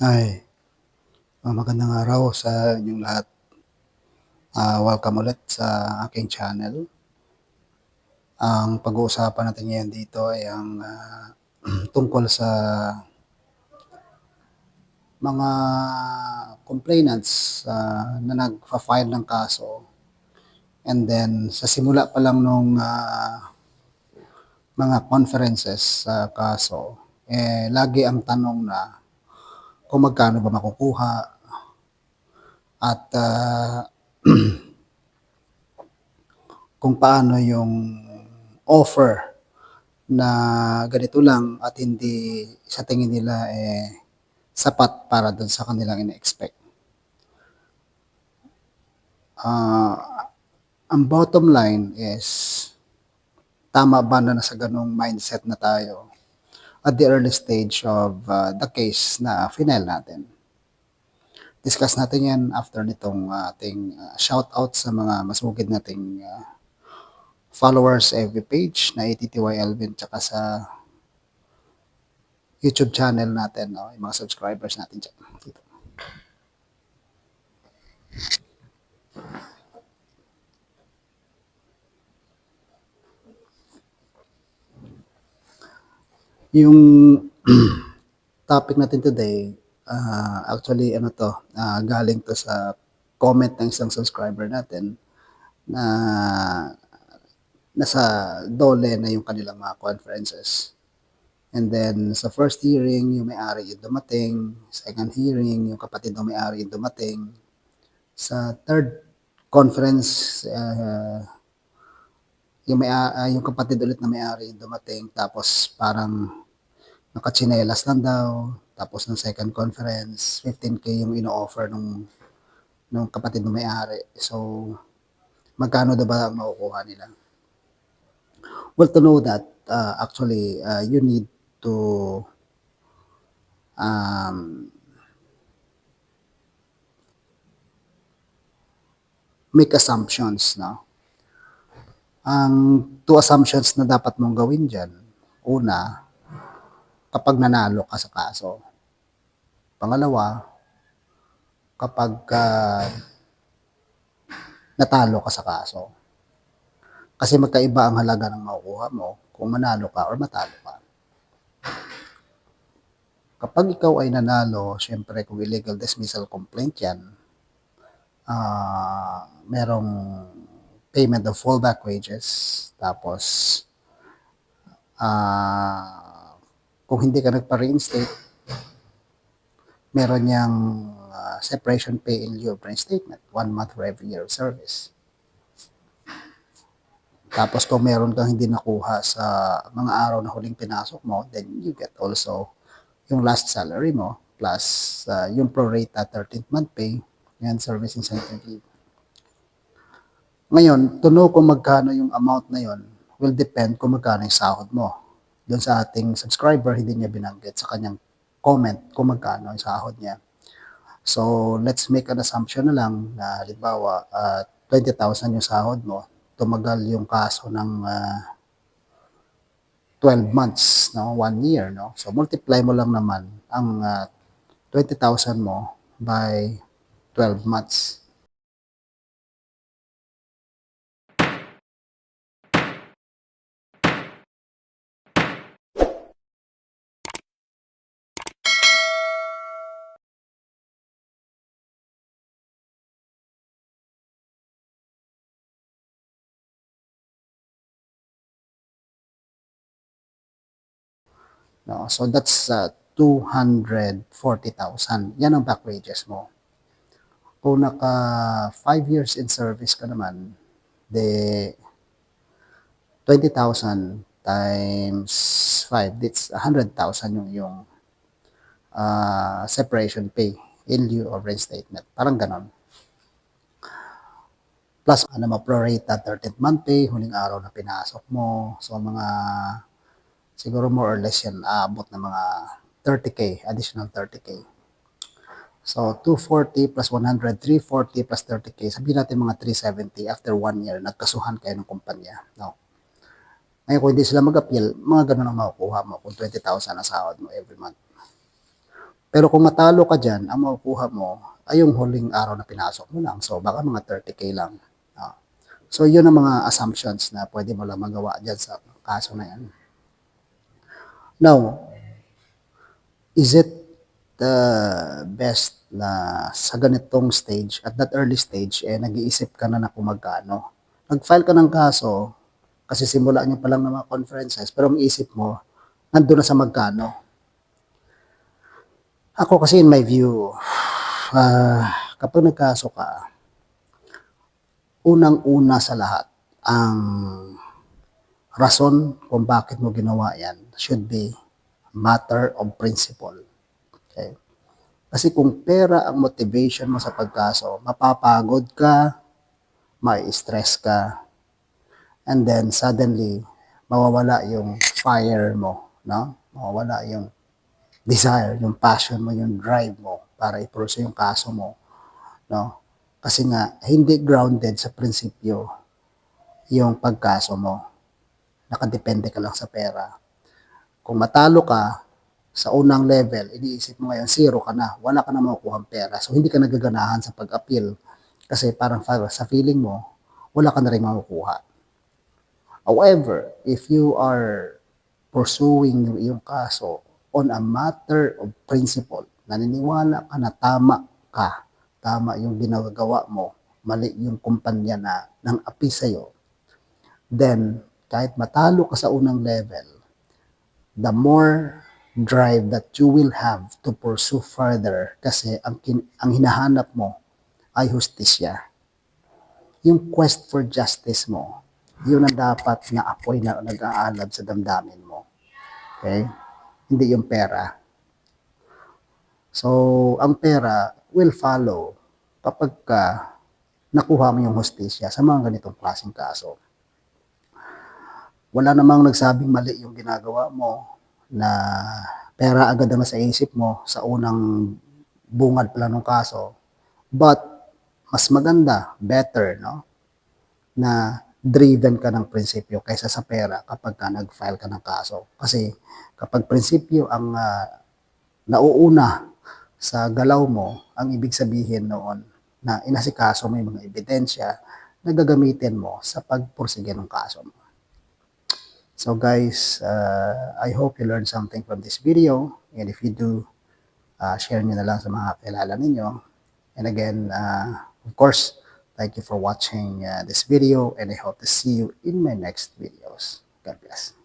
Ay, ah, magandang araw sa inyong lahat. Ah, welcome ulit sa aking channel. Ang pag-uusapan natin ngayon dito ay ang ah, tungkol sa mga complainants ah, na nagfa-file ng kaso and then sa simula pa lang nung ah, mga conferences sa kaso, eh lagi ang tanong na kung magkano ba makukuha at ah, kung paano yung offer na ganito lang at hindi sa tingin nila eh sapat para dun sa kanilang ine-expect. Ah, ang bottom line is tama ba na nasa ganong mindset na tayo at the early stage of ah, the case na final natin. Discuss natin yan after nitong ah, ating ah, shout out sa mga masugid nating ah, followers FB page na ATTY Elvin tsaka sa YouTube channel natin, no? yung mga subscribers natin dyan. Dito. Yung topic natin today, ah, actually ano to, ah, galing to sa comment ng isang subscriber natin na nasa dole na yung kanilang mga conferences. And then sa first hearing, yung may-ari yung dumating. Second hearing, yung kapatid ng may-ari yung dumating. Sa third conference, ah, yung may ah, yung kapatid ulit na may-ari dumating tapos parang nakachinelas lang daw. Tapos ng second conference, 15k yung ino-offer nung nung kapatid ng may-ari. So magkano daw ba ang makukuha nila? Well, to know that, uh, actually, uh, you need to um, make assumptions, no? Ang two assumptions na dapat mong gawin dyan, una, kapag nanalo ka sa kaso. Pangalawa, kapag uh, natalo ka sa kaso. Kasi magkaiba ang halaga ng makukuha mo kung manalo ka or matalo ka. Kapag ikaw ay nanalo, syempre kung illegal dismissal complaint yan, ah merong payment of fallback wages, tapos ah kung hindi ka nagpa-reinstate, meron niyang ah, separation pay in lieu of reinstatement, one month for every year of service. Tapos kung meron kang hindi nakuha sa mga araw na huling pinasok mo, then you get also yung last salary mo plus uh, yung prorata 13th month pay and service incentive leave. Ngayon, to know kung magkano yung amount na yon will depend kung magkano yung sahod mo. Doon sa ating subscriber, hindi niya binanggit sa kanyang comment kung magkano yung sahod niya. So, let's make an assumption na lang na halimbawa, uh, 20,000 yung sahod mo, tumagal yung kaso ng uh, 12 months, no? 1 year, no? So, multiply mo lang naman ang uh, 20,000 mo by 12 months. No? So that's uh, 240,000. Yan ang back wages mo. Kung naka 5 years in service ka naman, de 20,000 times 5, that's 100,000 yung yung uh, separation pay in lieu of reinstatement. Parang ganon. Plus, ano mo, prorata 13th month pay, huling araw na pinasok mo. So, mga siguro more or less yan aabot na mga 30k, additional 30k. So 240 plus 100, 340 plus 30k, sabihin natin mga 370 after one year, nagkasuhan kayo ng kumpanya. No? Ngayon kung hindi sila mag-appeal, mga ganun ang makukuha mo kung 20,000 ang sahod mo every month. Pero kung matalo ka dyan, ang makukuha mo ay yung huling araw na pinasok mo lang. So, baka mga 30k lang. Ah. So, yun ang mga assumptions na pwede mo lang magawa dyan sa kaso na yan. Now, is it the best na sa ganitong stage, at that early stage, eh, nag-iisip ka na na kung magkano? Nag-file ka ng kaso, kasi simula nyo pa lang ng mga conferences, pero ang isip mo, nandun na sa magkano. Ako kasi in my view, ah, kapag nagkaso ka, unang-una sa lahat, ang rason kung bakit mo ginawa yan should be matter of principle. Okay? Kasi kung pera ang motivation mo sa pagkaso, mapapagod ka, may stress ka, and then suddenly, mawawala yung fire mo, no? Mawawala yung desire, yung passion mo, yung drive mo para i-pursue yung kaso mo, no? Kasi nga, hindi grounded sa prinsipyo yung pagkaso mo. Nakadepende ka lang sa pera. Kung matalo ka sa unang level, iniisip mo ngayon, zero ka na. Wala ka na makukuha pera. So, hindi ka nagaganahan sa pag-appeal. Kasi parang sa feeling mo, wala ka na rin makukuha. However, if you are pursuing yung kaso on a matter of principle, naniniwala ka na tama ka, tama yung ginagawa mo, mali yung kumpanya na nang api sa'yo, then kahit matalo ka sa unang level, the more drive that you will have to pursue further kasi ang, kin- ang hinahanap mo ay hustisya. Yung quest for justice mo, yun ang dapat na apoy na nag-aalab sa damdamin mo. Okay? Hindi yung pera. So, ang pera will follow kapag ka nakuha mo yung hustisya sa mga ganitong klaseng kaso. Wala namang nagsabing mali yung ginagawa mo na pera agad ang nasa isip mo sa unang bungad pa lang ng kaso. But, mas maganda, better, no? Na driven ka ng prinsipyo kaysa sa pera kapag ka nag-file ka ng kaso. Kasi kapag prinsipyo ang ah, nauuna sa galaw mo, ang ibig sabihin noon na inasikaso mo yung mga ebidensya na gagamitin mo sa pagpursige ng kaso mo. So guys, uh, I hope you learned something from this video. And if you do, uh, share nyo na lang sa mga kilala ninyo. And again, uh, of course, thank you for watching uh, this video and I hope to see you in my next videos. God bless.